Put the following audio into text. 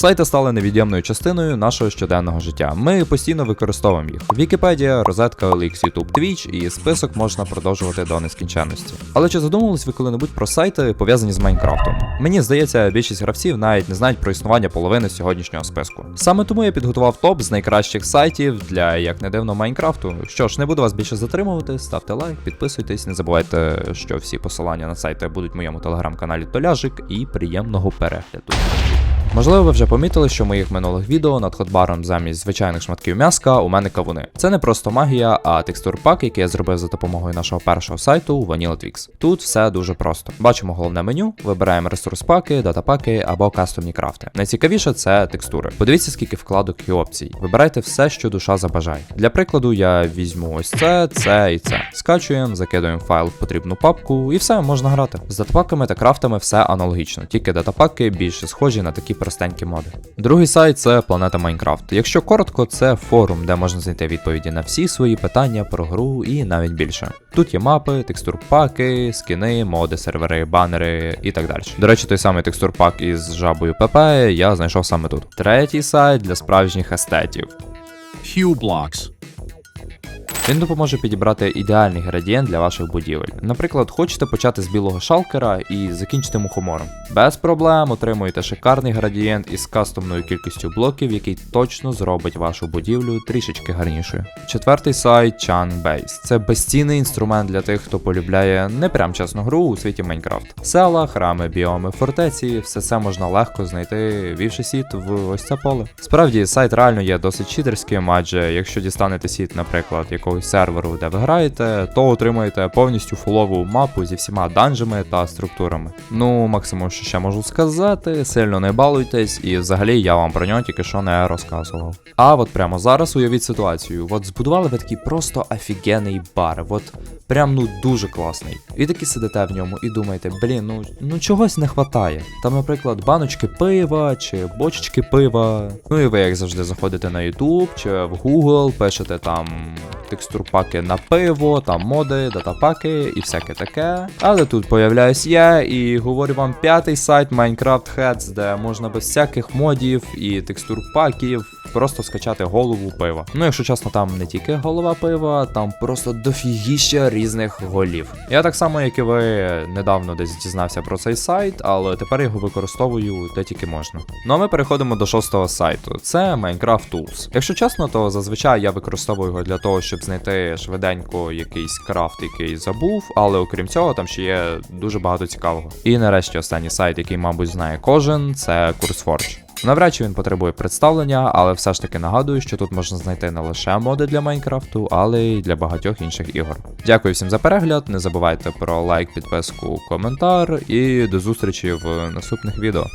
Сайти стали невід'ємною частиною нашого щоденного життя. Ми постійно використовуємо їх. Вікіпедія, розетка, OLX, YouTube, Twitch і список можна продовжувати до нескінченності. Але чи задумувались ви коли-небудь про сайти, пов'язані з Майнкрафтом? Мені здається, більшість гравців навіть не знають про існування половини сьогоднішнього списку. Саме тому я підготував топ з найкращих сайтів для, як не дивно, Майнкрафту. Що ж, не буду вас більше затримувати, ставте лайк, підписуйтесь, не забувайте, що всі посилання на сайти будуть в моєму телеграм-каналі Толяжик і приємного перегляду. Можливо, ви вже помітили, що в моїх минулих відео над хотбаром замість звичайних шматків м'яска у мене кавуни. Це не просто магія, а текстурпак, який я зробив за допомогою нашого першого сайту Vanilla Twix. Тут все дуже просто. Бачимо головне меню, вибираємо ресурс паки, датапаки або кастомні крафти. Найцікавіше це текстури. Подивіться, скільки вкладок і опцій. Вибирайте все, що душа забажає. Для прикладу, я візьму ось це, це і це. Скачуємо, закидуємо файл в потрібну папку, і все можна грати. З датапаками та крафтами все аналогічно, тільки датапаки більше схожі на такі простенькі моди. Другий сайт це планета Майнкрафт. Якщо коротко, це форум, де можна знайти відповіді на всі свої питання про гру і навіть більше. Тут є мапи, текстурпаки, скини, моди, сервери, банери і так далі. До речі, той самий текстурпак із жабою ПП я знайшов саме тут. Третій сайт для справжніх естетів. Hue Blocks. Він допоможе підібрати ідеальний градієнт для ваших будівель. Наприклад, хочете почати з білого шалкера і закінчити мухомором. Без проблем отримуєте шикарний градієнт із кастомною кількістю блоків, який точно зробить вашу будівлю трішечки гарнішою. Четвертий сайт Chan Base. Це безцінний інструмент для тих, хто полюбляє не прям чесну гру у світі Майнкрафт. Села, храми, біоми, фортеці, все це можна легко знайти, вівши сіт в ось це поле. Справді, сайт реально є досить читерським, адже якщо дістанете сіт, наприклад, якогось серверу, де ви граєте, то отримаєте повністю фулову мапу зі всіма данжами та структурами. Ну, максимум, що ще можу сказати, сильно не балуйтесь, і взагалі я вам про нього тільки що не розказував. А от прямо зараз уявіть ситуацію: от збудували ви такий просто офігенний бар. От прям ну дуже класний. І таки сидите в ньому і думаєте, блін, ну, ну чогось не хватає. Там, наприклад, баночки пива чи бочечки пива. Ну і ви, як завжди, заходите на YouTube чи в Google, пишете там текстурпаки на пиво, там моди, датапаки і всяке таке. Але тут появляюсь я і говорю вам п'ятий сайт Minecraft Heads, де можна без всяких модів і текстурпаків просто скачати голову пива. Ну, якщо чесно, там не тільки голова пива, там просто дофігіща різних голів. Я так само, як і ви, недавно десь дізнався про цей сайт, але тепер його використовую де тільки можна. Ну а ми переходимо до шостого сайту. Це Minecraft Tools. Якщо чесно, то зазвичай я використовую його для того, щоб знайти швиденько якийсь крафт, який забув, але окрім цього, там ще є дуже багато цікавого. І нарешті останній сайт, який, мабуть, знає кожен, це CourseForge. Навряд чи він потребує представлення, але все ж таки нагадую, що тут можна знайти не лише моди для Майнкрафту, але й для багатьох інших ігор. Дякую всім за перегляд. Не забувайте про лайк, підписку, коментар і до зустрічі в наступних відео.